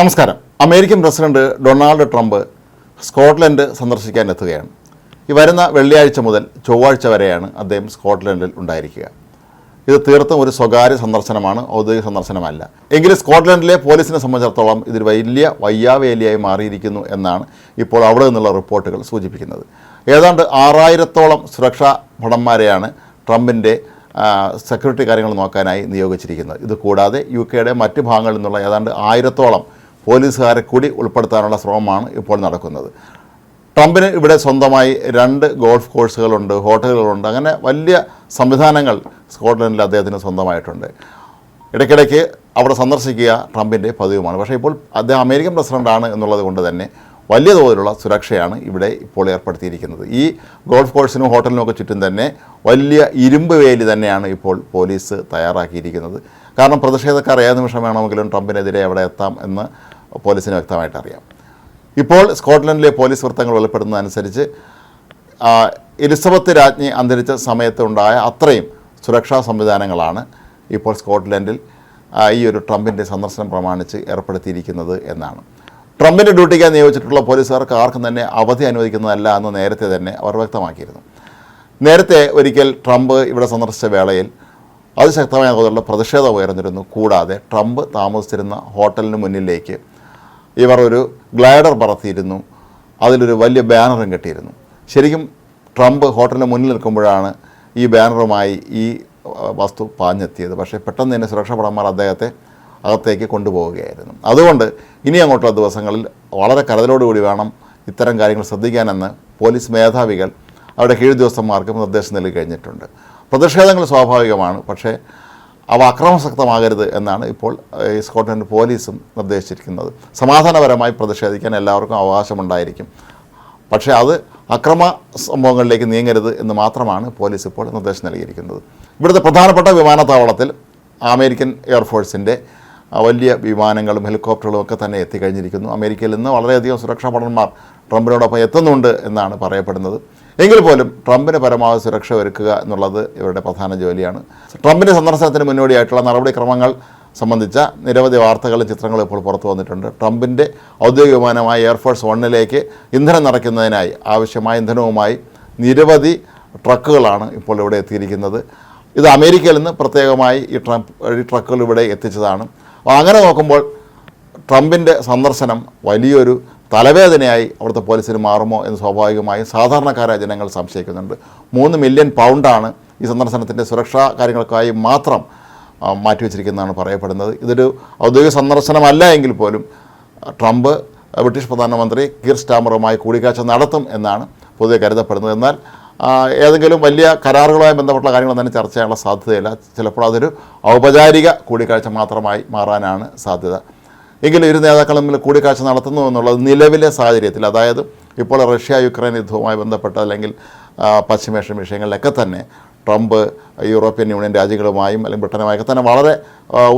നമസ്കാരം. American president Donald Trump Scotland സന്ദർശിക്കാൻ എത്തുകയാണ്. ഈ വരുന്ന വെള്ളിയാഴ്ച മുതൽ ചൊവ്വാഴ്ച വരെയാണ് അദ്ദേഹം സ്കോട്ട്ലൻഡിൽ ഉണ്ടായിരിക്കുക. ഇത് തീർത്തും ഒരു സ്വകാര്യ സന്ദർശനമാണ് ഔദ്യോഗിക സന്ദർശനമല്ല. എങ്കിലും സ്കോട്ട്ലൻഡിലെ പോലീസിനെ സംബന്ധിച്ചിടത്തോളം ഇതൊരു വലിയ വയ്യാവേലിയായി മാറിയിരിക്കുന്നു എന്നാണ് ഇപ്പോൾ അവിടെ നിന്നുള്ള റിപ്പോർട്ടുകൾ സൂചിപ്പിക്കുന്നത്. ഏതാണ്ട് ആറായിരത്തോളം സുരക്ഷാ ഭടന്മാരെയാണ് ട്രംപിന്റെ സെക്യൂരിറ്റി കാര്യങ്ങൾ നോക്കാനായി നിയോഗിച്ചിരിക്കുന്നത്. ഇത് കൂടാതെ യു കെയുടെ മറ്റ് ഭാഗങ്ങളിൽ നിന്നുള്ള ഏതാണ്ട് ആയിരത്തോളം പോലീസുകാരെ കൂടി ഉൾപ്പെടുത്താനുള്ള ശ്രമമാണ് ഇപ്പോൾ നടക്കുന്നത്. ട്രംപിന് ഇവിടെ സ്വന്തമായി രണ്ട് ഗോൾഫ് കോഴ്സുകളുണ്ട് ഹോട്ടലുകളുണ്ട്. അങ്ങനെ വലിയ സംവിധാനങ്ങൾ സ്കോട്ട്ലൻഡിൽ അദ്ദേഹത്തിന് സ്വന്തമായിട്ടുണ്ട്. ഇടയ്ക്കിടയ്ക്ക് അവിടെ സന്ദർശിക്കുക ട്രംപിന്റെ പതിവുമാണ്. പക്ഷേ ഇപ്പോൾ അദ്ദേഹം അമേരിക്കൻ പ്രസിഡന്റാണ് എന്നുള്ളത് കൊണ്ട് തന്നെ വലിയ തോതിലുള്ള സുരക്ഷയാണ് ഇവിടെ ഇപ്പോൾ ഏർപ്പെടുത്തിയിരിക്കുന്നത്. ഈ ഗോൾഫ് കോഴ്സിനും ഹോട്ടലിനും ഒക്കെ ചുറ്റും തന്നെ വലിയ ഇരുമ്പ് വേലി തന്നെയാണ് ഇപ്പോൾ പോലീസ് തയ്യാറാക്കിയിരിക്കുന്നത്. കാരണം പ്രതിഷേധക്കാർ ഏത് നിമിഷം വേണമെങ്കിലും ട്രംപിനെതിരെ എവിടെ എത്താം എന്ന് പോലീസിന് വ്യക്തമായിട്ട് അറിയാം. ഇപ്പോൾ സ്കോട്ട്ലൻഡിലെ പോലീസ് വൃത്തങ്ങൾ വെളിപ്പെടുന്നതനുസരിച്ച് എലിസബത്ത് രാജ്ഞി അന്തരിച്ച സമയത്തുണ്ടായ അത്രയും സുരക്ഷാ സംവിധാനങ്ങളാണ് ഇപ്പോൾ സ്കോട്ട്ലൻഡിൽ ഈ ഒരു ട്രംപിന്റെ സന്ദർശനം പ്രമാണിച്ച് ഏർപ്പെടുത്തിയിരിക്കുന്നത് എന്നാണ്. ട്രംപിന്റെ ഡ്യൂട്ടിക്കായി നിയോഗിച്ചിട്ടുള്ള പോലീസുകാർക്ക് ആർക്കും തന്നെ അവധി അനുവദിക്കുന്നതല്ല എന്ന് നേരത്തെ തന്നെ അവർ വ്യക്തമാക്കിയിരുന്നു. നേരത്തെ ഒരിക്കൽ ട്രംപ് ഇവിടെ സന്ദർശിച്ച വേളയിൽ അതിശക്തമായ തോതിലുള്ള പ്രതിഷേധം ഉയർന്നിരുന്നു. കൂടാതെ ട്രംപ് താമസിച്ചിരുന്ന ഹോട്ടലിന് മുന്നിലേക്ക് ഇവർ ഒരു ഗ്ലൈഡർ പറത്തിയിരുന്നു. അതിലൊരു വലിയ ബാനറും കെട്ടിയിരുന്നു. ശരിക്കും ട്രംപ് ഹോട്ടലിന് മുന്നിൽ നിൽക്കുമ്പോഴാണ് ഈ ബാനറുമായി ഈ വസ്തു പാഞ്ഞെത്തിയത്. പക്ഷേ പെട്ടെന്ന് തന്നെ സുരക്ഷാ ഭടന്മാർ അദ്ദേഹത്തെ അകത്തേക്ക് കൊണ്ടുപോവുകയായിരുന്നു. അതുകൊണ്ട് ഇനി അങ്ങോട്ടുള്ള ദിവസങ്ങളിൽ വളരെ കരുതലോടുകൂടി വേണം ഇത്തരം കാര്യങ്ങൾ ശ്രദ്ധിക്കാനെന്ന് പോലീസ് മേധാവികൾ അവരുടെ കീഴുദ്യോഗസ്ഥന്മാർക്കും നിർദ്ദേശം നൽകി കഴിഞ്ഞിട്ടുണ്ട്. പ്രതിഷേധങ്ങൾ സ്വാഭാവികമാണ് പക്ഷേ അവ അക്രമസക്തമാകരുത് എന്നാണ് ഇപ്പോൾ സ്കോട്ട്ലൻഡ് പോലീസും നിർദ്ദേശിച്ചിരിക്കുന്നത്. സമാധാനപരമായി പ്രതിഷേധിക്കാൻ എല്ലാവർക്കും അവകാശമുണ്ടായിരിക്കും. പക്ഷേ അത് അക്രമ സംഭവങ്ങളിലേക്ക് നീങ്ങരുത് എന്ന് മാത്രമാണ് പോലീസ് ഇപ്പോൾ നിർദ്ദേശം നൽകിയിരിക്കുന്നത്. ഇവിടുത്തെ പ്രധാനപ്പെട്ട വിമാനത്താവളത്തിൽ അമേരിക്കൻ എയർഫോഴ്സിന്റെ വലിയ വിമാനങ്ങളും ഹെലികോപ്റ്ററുകളും ഒക്കെ തന്നെ എത്തിക്കഴിഞ്ഞിരിക്കുന്നു. അമേരിക്കയിൽ നിന്ന് വളരെയധികം സുരക്ഷാ ഭടന്മാർ ട്രംപിനോടൊപ്പം എത്തുന്നുണ്ട് എന്നാണ് പറയപ്പെടുന്നത്. എങ്കിൽ പോലും ട്രംപിന് പരമാവധി സുരക്ഷ ഒരുക്കുക എന്നുള്ളത് ഇവരുടെ പ്രധാന ജോലിയാണ്. ട്രംപിന്റെ സന്ദർശനത്തിന് മുന്നോടിയായിട്ടുള്ള നടപടിക്രമങ്ങൾ സംബന്ധിച്ച നിരവധി വാർത്തകളും ചിത്രങ്ങളും ഇപ്പോൾ പുറത്തു വന്നിട്ടുണ്ട്. ട്രംപിന്റെ ഔദ്യോഗിക വിമാനമായ എയർഫോഴ്സ് വണ്ണിലേക്ക് ഇന്ധനം നിറയ്ക്കുന്നതിനായി ആവശ്യമായ ഇന്ധനവുമായി നിരവധി ട്രക്കുകളാണ് ഇപ്പോൾ ഇവിടെ എത്തിയിരിക്കുന്നത്. ഇത് അമേരിക്കയിൽ നിന്ന് പ്രത്യേകമായി ഈ ട്രംപ് ഈ ട്രക്കുകൾ ഇവിടെ എത്തിച്ചതാണ്. അപ്പോൾ അങ്ങനെ നോക്കുമ്പോൾ ട്രംപിന്റെ സന്ദർശനം വലിയൊരു തലവേദനയായി അവിടുത്തെ പോലീസിന് മാറുമോ എന്ന് സ്വാഭാവികമായും സാധാരണക്കാരായ ജനങ്ങൾ സംശയിക്കുന്നുണ്ട്. മൂന്ന് മില്യൺ പൗണ്ടാണ് ഈ സന്ദർശനത്തിന്റെ സുരക്ഷാ കാര്യങ്ങൾക്കായി മാത്രം മാറ്റിവെച്ചിരിക്കുന്നതാണ് പറയപ്പെടുന്നത്. ഇതൊരു ഔദ്യോഗിക സന്ദർശനമല്ല എങ്കിൽ പോലും ട്രംപ് ബ്രിട്ടീഷ് പ്രധാനമന്ത്രി കീർ സ്റ്റാമറുമായി കൂടിക്കാഴ്ച നടത്തും എന്നാണ് പൊതുവെ കരുതപ്പെടുന്നത്. എന്നാൽ ഏതെങ്കിലും വലിയ കരാറുകളുമായി ബന്ധപ്പെട്ട കാര്യങ്ങൾ തന്നെ ചർച്ച ചെയ്യാനുള്ള സാധ്യതയില്ല. ചിലപ്പോൾ അതൊരു ഔപചാരിക കൂടിക്കാഴ്ച മാത്രമായി മാറാനാണ് സാധ്യത. എങ്കിലും ഇരു നേതാക്കളും തമ്മിൽ കൂടിക്കാഴ്ച നടത്തുന്നു എന്നുള്ളത് നിലവിലെ സാഹചര്യത്തിൽ അതായത് ഇപ്പോൾ റഷ്യ യുക്രൈൻ യുദ്ധവുമായി ബന്ധപ്പെട്ട അല്ലെങ്കിൽ പശ്ചിമേഷ്യൻ വിഷയങ്ങളിലൊക്കെ തന്നെ ട്രംപ് യൂറോപ്യൻ യൂണിയൻ രാജ്യങ്ങളുമായും അല്ലെങ്കിൽ ബ്രിട്ടനുമായൊക്കെ തന്നെ വളരെ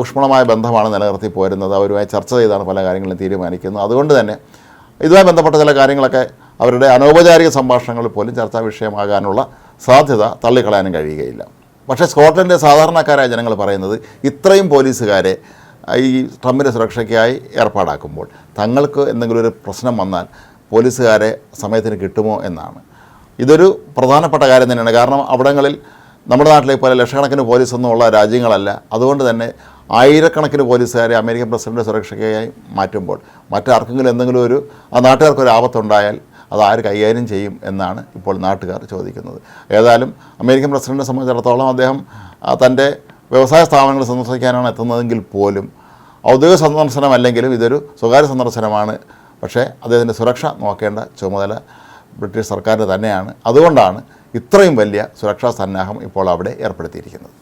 ഊഷ്മളമായ ബന്ധമാണ് നിലനിർത്തി പോരുന്നത്. അവരുമായി ചർച്ച ചെയ്താണ് പല കാര്യങ്ങളും തീരുമാനിക്കുന്നത്. അതുകൊണ്ട് തന്നെ ഇതുമായി ബന്ധപ്പെട്ട ചില കാര്യങ്ങളൊക്കെ അവരുടെ അനൗപചാരിക സംഭാഷണങ്ങളിൽ പോലും ചർച്ചാ വിഷയമാകാനുള്ള സാധ്യത തള്ളിക്കളയാനും കഴിയുകയില്ല. പക്ഷേ സ്കോട്ട്ലൻഡിലെ സാധാരണക്കാരായ ജനങ്ങൾ പറയുന്നത് ഇത്രയും പോലീസുകാരെ ഈ ട്രംപിന്റെ സുരക്ഷയ്ക്കായി ഏർപ്പാടാക്കുമ്പോൾ തങ്ങൾക്ക് എന്തെങ്കിലും ഒരു പ്രശ്നം വന്നാൽ പോലീസുകാരെ സമയത്തിന് കിട്ടുമോ എന്നാണ്. ഇതൊരു പ്രധാനപ്പെട്ട കാര്യം തന്നെയാണ്. കാരണം അവിടങ്ങളിൽ നമ്മുടെ നാട്ടിലെ പോലെ ലക്ഷക്കണക്കിന് പോലീസൊന്നുമുള്ള രാജ്യങ്ങളല്ല. അതുകൊണ്ട് തന്നെ ആയിരക്കണക്കിന് പോലീസുകാരെ അമേരിക്കൻ പ്രസിഡന്റ് സുരക്ഷയ്ക്കായി മാറ്റുമ്പോൾ മറ്റാർക്കെങ്കിലും എന്തെങ്കിലും ഒരു ആ നാട്ടുകാർക്ക് ഒരു ആപത്തുണ്ടായാൽ അത് ആര് കൈകാര്യം ചെയ്യും എന്നാണ് ഇപ്പോൾ നാട്ടുകാർ ചോദിക്കുന്നത്. ഏതായാലും അമേരിക്കൻ പ്രസിഡന്റിനെ സംബന്ധിച്ചിടത്തോളം അദ്ദേഹം തന്റെ വ്യവസായ സ്ഥാപനങ്ങൾ സന്ദർശിക്കാനാണ് എത്തുന്നതെങ്കിൽ പോലും ഔദ്യോഗിക സന്ദർശനമല്ലെങ്കിലും ഇതൊരു സ്വകാര്യ സന്ദർശനമാണ്. പക്ഷേ അദ്ദേഹത്തിന്റെ സുരക്ഷ നോക്കേണ്ട ചുമതല ബ്രിട്ടീഷ് സർക്കാരിന് തന്നെയാണ്. അതുകൊണ്ടാണ് ഇത്രയും വലിയ സുരക്ഷാ സന്നാഹം ഇപ്പോൾ അവിടെ ഏർപ്പെടുത്തിയിരിക്കുന്നത്.